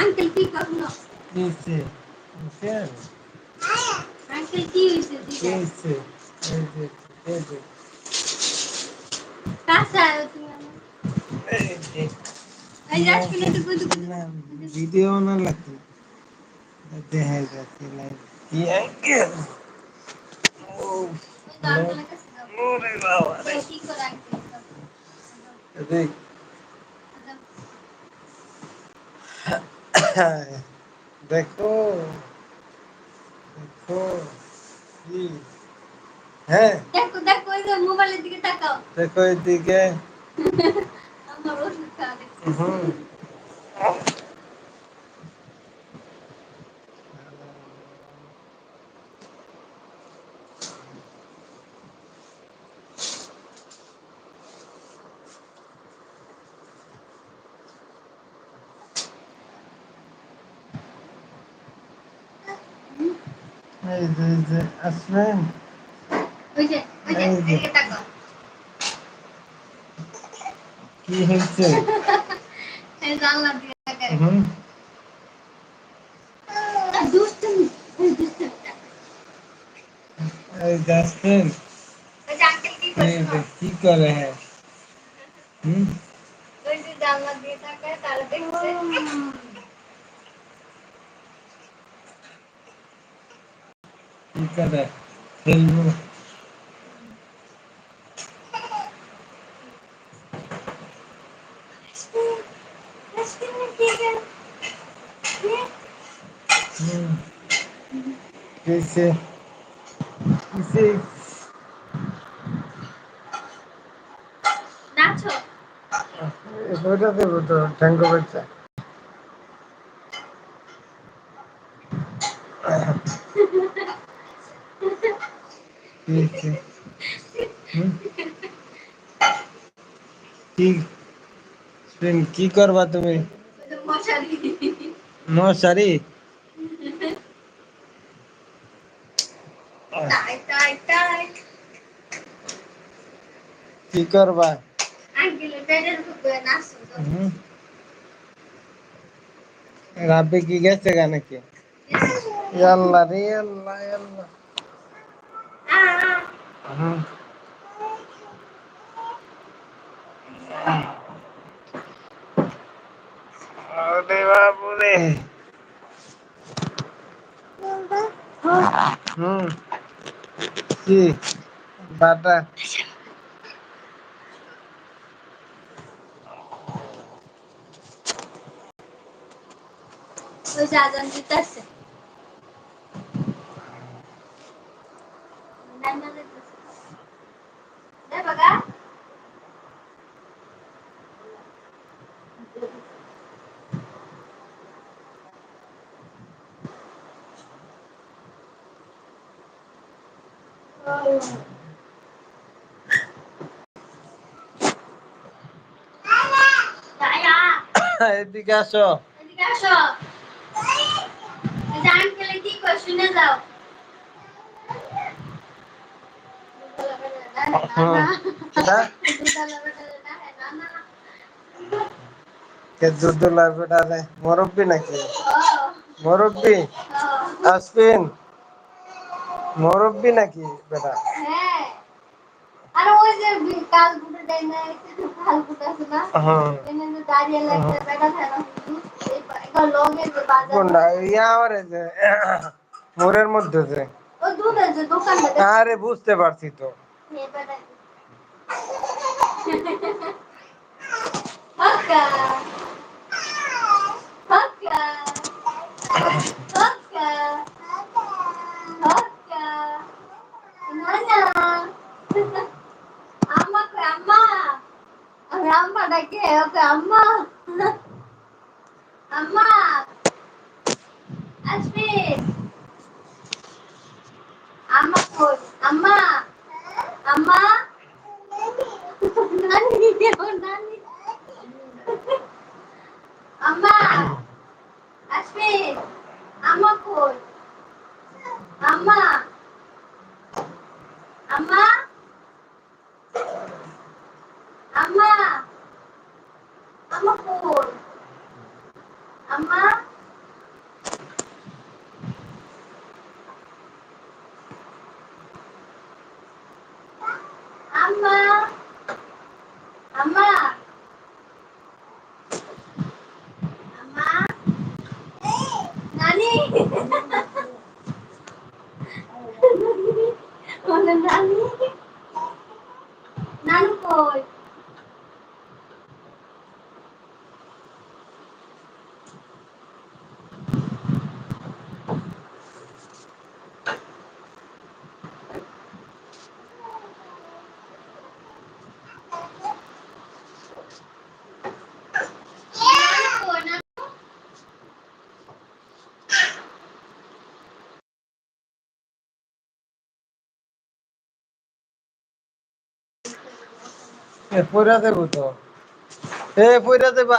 Uncle কি করল কি হয়েছে? আঙ্কেল? কি কি হয়েছে? এই যে, এই যে, কাছে তুমি এই যে। এই আজকে ভিডিও না লাগতো দেখাই যাচ্ছে লাইভ কি আঙ্কেল ও আঙ্কেলের কাছে যাও। ওরে বাবা রে কি করে আঙ্কেল দেখ দেখো দেখো কি হ্যাঁ দেখো দেখো ওই যে মোবাইলের দিকে তাকাও দেখো এদিকে আমার ওষুধ খাওয়া দেখছি হুম এই যে এই যে আসবেন ওই যে ওই যে এই যে। এদিকে তাকাও কি হয়েছে এই জানলা দিয়ে তাকাও হুম দুষ্টুমি ওই দুষ্টুমিটা এই যে আসবেন ওই যে আঙ্কেল কি এই করছে যে কি করে হ্যাঁ হুম ওই যে জানলা দিয়ে তাকায় তারা দেখছে করে খেলব কিসে নাচো ওইটা দেবো তো বাচ্চা কি? হুম? কি স্পিন, কি করবা তুমি? মশারি। মশারি? টাই টাই টাই। কি করবা? রাব্বি কি গেছে গা নাকি? আল্লাহ রে আল্লাহ আল্লাহ হুম আরে বাবুরে হুম কি বাটা ওই যে আজান দিতেছে নাইমা দিতেছে দে বাগা দায়া এদিকে আসো এদিকে আসো এই যে আঙ্কেলে কি কয় শুনে যাও বেটা থাকে এবার লগে যে বাজার কোনটা? ইয়া আমারে যে মোরের মধ্যে আরে বুঝতে পারছি তো। Hakka. Hakka. মামা আম্মা পইরা দেবো তো। এ পইরা দেবা।